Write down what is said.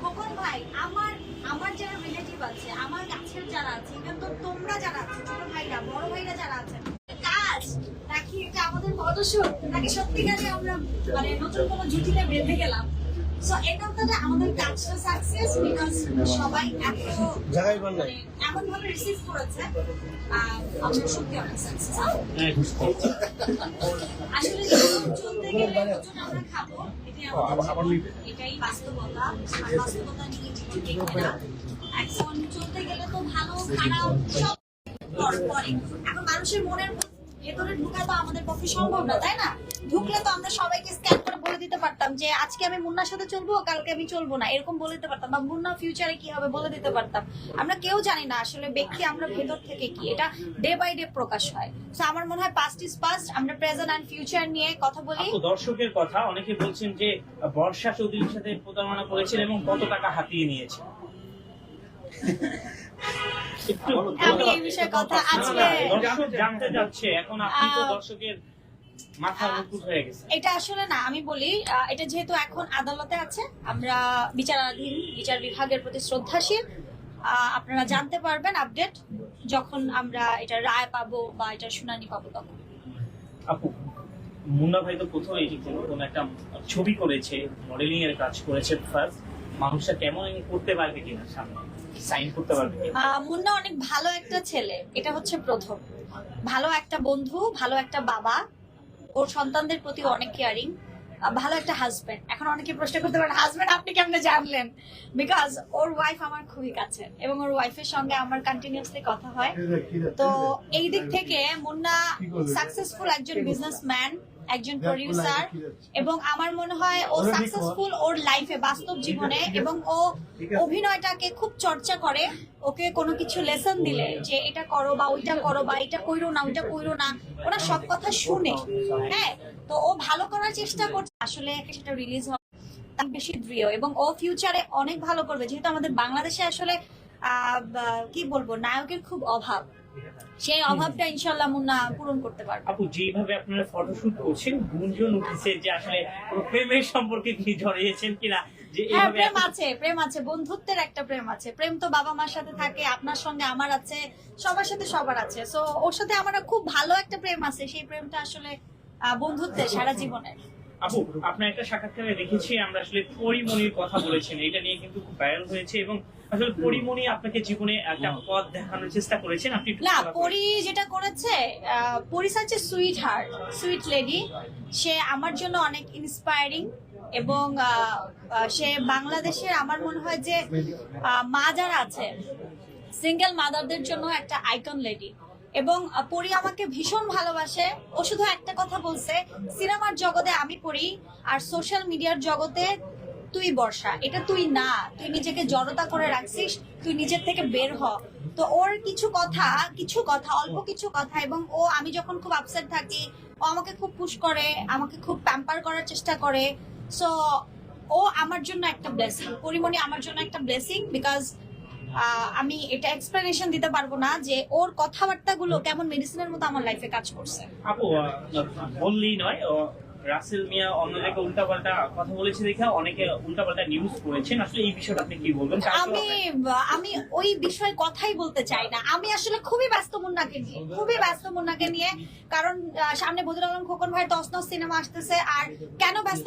খোকন ভাই, আমার আমার যারা রিলেটিভ আছে, আমার কাছের যারা আছে ইভেন তো তোমরা যারা আছে, ছোট ভাইরা, বড় ভাইরা যারা আছে কাজ নাকি এটা আমাদের ফটোশুট নাকি সত্যিকারে আমরা মানে নতুন কোনো জুটিতে বেঁধে গেলাম? সো এটা তো আমাদের কাজটা সাকসেস বিকজ সবাই এত। মানে এমন ভাবে রিসিভ করেছে আমরা সত্যি অনেক সাকসেস আসলে চলতে গেলে আমরা খাব এটাই আমাদের জীবন। এটাই বাস্তবতা। আর বাস্তবতা নিয়ে জীবন না। এখন চলতে গেলে তো ভালো খারাপ সব পরে। এখন মানুষের মনের ভেতরে ঢুকা তো আমাদের পক্ষে সম্ভব না তাই না? ঢুকলে তো আমরা সবাইকে স্ক্যান করে বলে দিতে পারতাম যে আজকে আমি মুন্নার সাথে চলবো কালকে আমি চলবো না এরকম বলে দিতে পারতাম বা মুন্না ফিউচারে কি হবে বলে দিতে পারতাম। আমরা কেউ জানি না আসলে ব্যক্তি আমরা ভেতর থেকে কি এটা ডে বাই ডে প্রকাশ হয়। তো আমার মনে হয় পাস্ট ইজ পাস্ট আমরা প্রেজেন্ট অ্যান্ড ফিউচার নিয়ে কথা বলি। দর্শকের কথা অনেকে বলছেন যে বর্ষা চৌধুরীর সাথে প্রতারণা করেছেন এবং কত টাকা হাতিয়ে নিয়েছে আমি এই বিষয়ে কথা আজকে জানতে যাচ্ছে এখন আপনি তো দর্শকের এটা আসলে না আমি বলি এটা যেহেতু এখন আদালতে আছে আমরা বিচারাধীন বিচার বিভাগের প্রতি শ্রদ্ধাশীল আপনারা জানতে পারবেন আপডেট যখন আমরা এটা রায় পাবো বা এটা শুনানি পাবো তখন। আপু মুন্না ভাই তো প্রথম এই কোনো একটা ছবি করেছে মডেলিং এর কাজ করেছে ফার্স্ট মানুষটা কেমন করতে পারবে কিনা সামনে? সাইন করতে পারবে মুন্না অনেক ভালো একটা ছেলে। এটা হচ্ছে প্রথম। ভালো একটা বন্ধু, ভালো একটা বাবা। ওর সন্তানদের প্রতি অনেক কেয়ারিং ভালো একটা হাজবেন্ড এখন অনেকে প্রশ্ন করতে পারেন হাজবেন্ড আপনি কেমনে জানলেন? বিকজ ওর ওয়াইফ আমার খুবই কাছে এবং ওর ওয়াইফের সঙ্গে আমার কন্টিনিউসলি কথা হয়। তো এই দিক থেকে মুন্না সাকসেসফুল একজন বিজনেসম্যান একজন প্রডিউসার এবং আমার মনে হয় ও সাকসেসফুল ওর লাইফে বাস্তব জীবনে এবং ও অভিনয়টাকে খুব চর্চা করে। ওকে কোনো কিছু লেসন দিলে যে এটা করো বা ওইটা করো বা এটা কইরো না ওইটা কইরো না ওরা সব কথা শুনে। হ্যাঁ তো ও ভালো করার চেষ্টা করছে। আসলে সেটা রিলিজ হবে তার বেশি দৃঢ় এবং ও ফিউচারে অনেক ভালো করবে। যেহেতু আমাদের বাংলাদেশে আসলে আহ, কি বলব নায়কের খুব অভাব। সেই অভাবটা ইনশাল্লাহ মুন্না পূরণ করতে পারবে। আপু যেভাবে আপনারা ফটোশুট করছেন গুঞ্জন উঠেছে যে আসলে প্রেমের সম্পর্কে কি জড়িয়েছেন কিনা যে হ্যাঁ প্রেম আছে প্রেম আছে বন্ধুত্বের একটা প্রেম আছে। প্রেম তো বাবা মার সাথে থাকে আপনার সঙ্গে আমার আছে সবার সাথে সবার আছে। সো ওর সাথে আমার খুব ভালো একটা প্রেম আছে সেই প্রেমটা আসলে আহ, বন্ধুত্বের সারা জীবনের। আপু আপনার একটা সাক্ষাৎকারে দেখেছি আমরা আসলে পরিমণির কথা বলেছেন। এটা নিয়ে কিন্তু খুব ভাইরাল হয়েছে এবং আসলে পরিমণি আপনাকে জীবনে একটা পথ দেখানোর চেষ্টা করেছেন। আপনি না পরি যেটা করেছে পরি হচ্ছে সুইট হার্ট সুইট লেডি সে আমার জন্য অনেক ইন্সপায়ারিং এবং সে বাংলাদেশের আমার মনে হয় যে মা যারা আছে সিঙ্গেল মাদারদের জন্য একটা আইকন লেডি এবং পরি আমাকে ভীষণ ভালোবাসে। ও শুধু একটা কথা বলছে, সিনেমার জগতে আমি পড়ি আর সোশ্যাল মিডিয়ার জগতে তুই বর্ষা। এটা তুই না, তুই নিজেকে জড়তা করে রাখছিস, তুই নিজের থেকে বের হ। তো ওর কিছু কথা কিছু কথা, অল্প কিছু কথা এবং ও, আমি যখন খুব আপসেট থাকি, ও আমাকে খুব পুশ করে, আমাকে খুব প্যাম্পার করার চেষ্টা করে। সো ও আমার জন্য একটা ব্লেসিং পরিমণি আমার জন্য একটা ব্লেসিং বিকজ আমি এটা এক্সপ্লেনেশন দিতে পারব না যে ওর কথাবার্তাগুলো কেমন মেডিসিনের মতো আমার লাইফে কাজ করছে। আপু বললেই নয় রাসেল মিয়া অন্যদেরকে উল্টাপাল্টা কথা বলেছে দেখে অনেকে উল্টাপাল্টা নিউজ করেছেন। আসলে এই বিষয়টা আপনি কি বলবেন? আমি আমি ওই বিষয়ে কথাই বলতে চাই না। আমি আসলে খুবই ব্যস্ত মুন্নাকে নিয়ে খুবই ব্যস্ত মুন্নাকে নিয়ে কারণ সামনে বদরুল আলম খোকন ভাই দশ দশ সিনেমা আসতেছে আর কেন ব্যস্ত